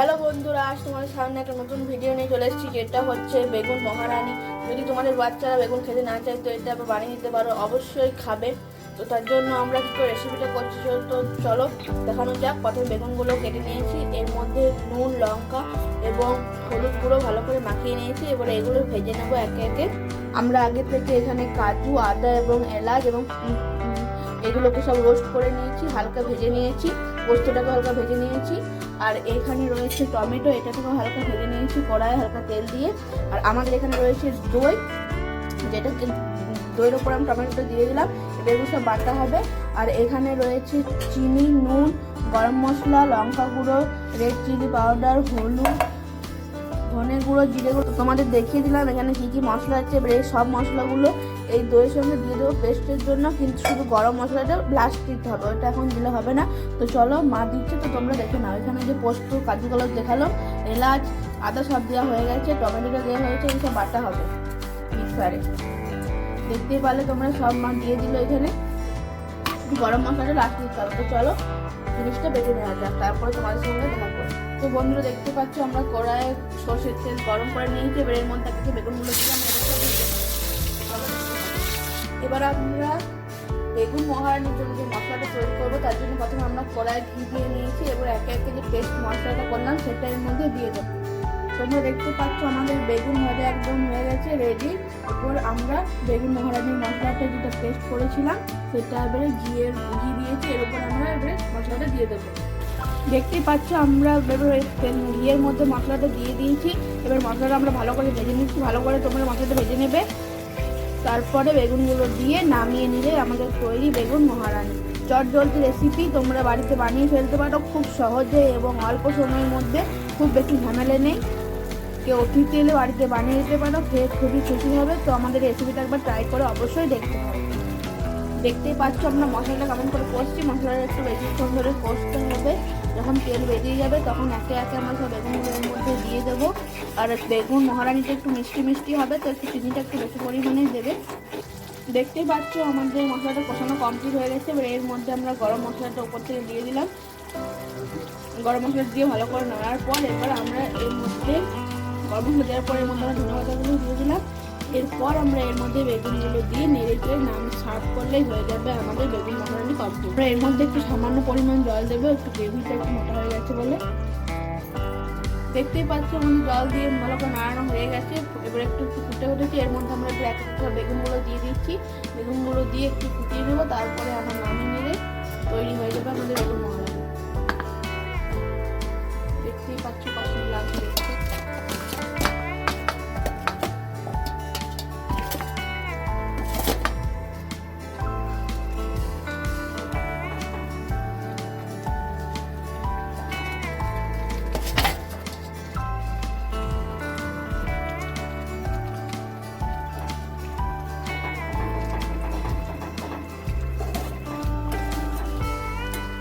Hello বন্ধুরা, আজ তোমাদের সামনে একটা নতুন ভিডিও নিয়ে চলে এসেছি, যেটা হচ্ছে বেগুন মহারানী। যদি তোমাদের বাচ্চারা বেগুন খেতে না চায়, তো এটা বানিয়ে নিতে পারো, অবশ্যই খাবে। তো তার জন্য আমরা কি রেসিপিটা করছি তো চলো দেখানো যাক। প্রথমে বেগুনগুলো কেটে নিয়েছি, এর মধ্যে নুন, লঙ্কা এবং হলুদ গুঁড়ো ভালো করে মাখিয়ে নিয়েছি। এবার এগুলো ভেজে নেব একে একে। আমরা আগে থেকে এখানে কাজু, আদা এবং এলাচ এবং এগুলোকে সব রোস্ট করে নিয়েছি, হালকা ভেজে নিয়েছি পোস্তটাকে হালকা ভেজে নিয়েছি। আর এখানে রয়েছে টমেটো, এটাকেও হালকা ভেজে নিয়েছি, কড়াইয়ে হালকা তেল দিয়ে। আর আমাদের এখানে রয়েছে দই, যেটা দইয়ের ওপর আমি টমেটোটা দিয়ে দিলাম, এবার এগুলো সব বাটা হবে। আর এখানে রয়েছে চিনি, নুন, গরম মশলা, লঙ্কা গুঁড়ো রেড চিলি পাউডার হলুদ ধনে গুঁড়ো, জিরে গুঁড়ো, তোমাদের দেখিয়ে দিলাম, এখানে কী কী মশলা আছে, এবার এই সব মশলাগুলো এই দইয়ের সঙ্গে দিয়ে দেবো পেস্টের জন্য, কিন্তু শুধু গরম মশলাটা ব্লাস্ট দিতে হবে, ওটা এখন দিলে হবে না। তো চলো, মা দিচ্ছে, তো তোমরা দেখে নাও, এখানে যে পোস্ত কাজুগুলো দেখাল এলাচ, আদা সব দেওয়া হয়ে গেছে, টমেটোটা দেওয়া হয়েছে এই সব বাটা হবে মিক্সারে দেখতেই পারলে তোমরা সব মা দিয়ে দিল এখানে। গরম মশলাটা লাস্ট দিতে হবে। তো চলো, জিনিসটা বেটে নেওয়া যাক, তারপরে তোমাদের সঙ্গে দেখা করো তো বন্ধুরা, দেখতে পাচ্ছ আমরা কড়াইয়ে সর্ষের তেল গরম করে নিয়েছি, এবার এর মধ্যে থেকে বেগুনগুলো দিলাম। এবার আমরা বেগুন মহারানির জন্য যে মশলাটা তৈরি করব, তার জন্য প্রথমে আমরা কড়াই ঘি দিয়ে নিয়েছি, এবার একে একে যে পেস্ট মশলাটা করলাম, সেটা এর মধ্যে দিয়ে দেবো। তোমরা দেখতে পাচ্ছ আমাদের বেগুন ভাজা একদম হয়ে গেছে রেডি এরপর আমরা বেগুন মহারানির মশলাটা যেটা পেস্ট করেছিলাম, সেটা এবারে ঘিয়ের ঘি দিয়েছি, এর উপর আমরা এবারে মশলাটা দিয়ে দেবো। দেখতেই পাচ্ছ আমরা এবারে ঘিয়ের মধ্যে মশলাটা দিয়ে দিয়েছি। এবার মশলাটা আমরা ভালো করে ভেজে নিচ্ছি, ভালো করে তোমরা মশলাটা ভেজে নেবে। তারপরে বেগুনগুলো দিয়ে নামিয়ে নিলে আমাদের তৈরি বেগুন মহারানি। চট জলদি রেসিপি তোমরা বাড়িতে বানিয়ে ফেলতে পারো খুব সহজে এবং অল্প সময়ের মধ্যে, খুব বেশি ঝামেলা নেই। কেউ এলে বাড়িতে বানিয়ে দিতে পারো, খেয়ে খুবই খুশি হবে। তো আমাদের রেসিপিটা একবার ট্রাই করে অবশ্যই দেখতে হবে। দেখতেই পাচ্ছ আমরা মশলাটা কেমন করে কষছি। মশলাটা একটু বেশিক্ষণ ধরে কষতে হবে। যখন তেল বেরিয়ে যাবে, তখন একে একে আমরা সব বেগুনগুলোর মধ্যে দিয়ে দেবো। আর বেগুন মহারানিটা একটু মিষ্টি মিষ্টি হবে, তো একটু চিনিটা একটু বেশি পরিমাণে দেবে। দেখতেই পাচ্ছ আমাদের মশলাটা কষানো কমপ্লিট হয়ে গেছে। এবার এর মধ্যে আমরা গরম মশলাটা উপর থেকে দিয়ে দিলাম। গরম মশলা দিয়ে ভালো করে নাড়ার পর এবার আমরা এর মধ্যে গরম মশলা দেওয়ার পর এর মধ্যে আমরা ধনে পাতাগুলো দিয়ে দিলাম। এরপর আমরা এর মধ্যে বেগুনগুলো দিয়ে নেড়ে চেড়ে নাম সার্ভ করলেই হয়ে যাবে আমাদের বেগুন মহারানি কমপ্লিট আমরা এর মধ্যে একটু সামান্য পরিমাণ জল দেবো, একটু গ্রেভিটা একটু মোটা হয়ে গেছে বলে। দেখতেই পাচ্ছ আমাদের জল দিয়ে ভালো করে নাড়ানো হয়ে গেছে। এবার একটু ফুটে উঠেছে, এর মধ্যে আমরা একটু এক বেগুনগুলো দিয়ে দিচ্ছি। বেগুনগুলো দিয়ে একটু ফুটিয়ে নেব, তারপরে আমরা নামিয়ে নিলে তৈরি হয়ে যাবে আমাদের বেগুন মহারানি।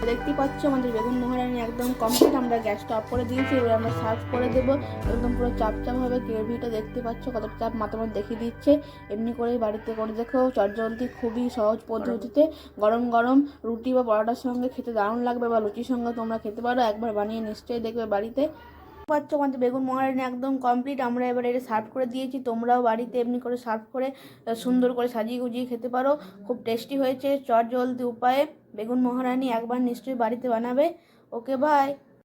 দেখতেই পাচ্ছ, আমাদের বেগুন মহারানি একদম কমপ্লিট আমরা গ্যাসটা অফ করে দিয়েছি, এবার আমরা সার্ভ করে দেবো। একদম পুরো চাপ চাপ হবে গ্রেভিটা দেখতে পাচ্ছ কত চাপ মাথার দেখিয়ে দিচ্ছে। এমনি করেই বাড়িতে করে দেখো, চটজলদি খুবই সহজ পদ্ধতিতে গরম গরম রুটি বা পরোটার সঙ্গে খেতে দারুণ লাগবে বা লুচির সঙ্গে তোমরা খেতে পারো, একবার বানিয়ে নিশ্চয়ই দেখবে বাড়িতে। পাচ্ছ? আমাদের বেগুন মহারানি একদম কমপ্লিট আমরা এবার এটা সার্ভ করে দিয়েছি। তোমরাও বাড়িতে এমনি করে সার্ভ করে সুন্দর করে সাজিয়ে গুজিয়ে খেতে পারো। খুব টেস্টি হয়েছে। চট জলদি উপায়ে বেগুন মহারানি একবার নিশ্চয়ই বাড়িতে বানাবে। Okay bye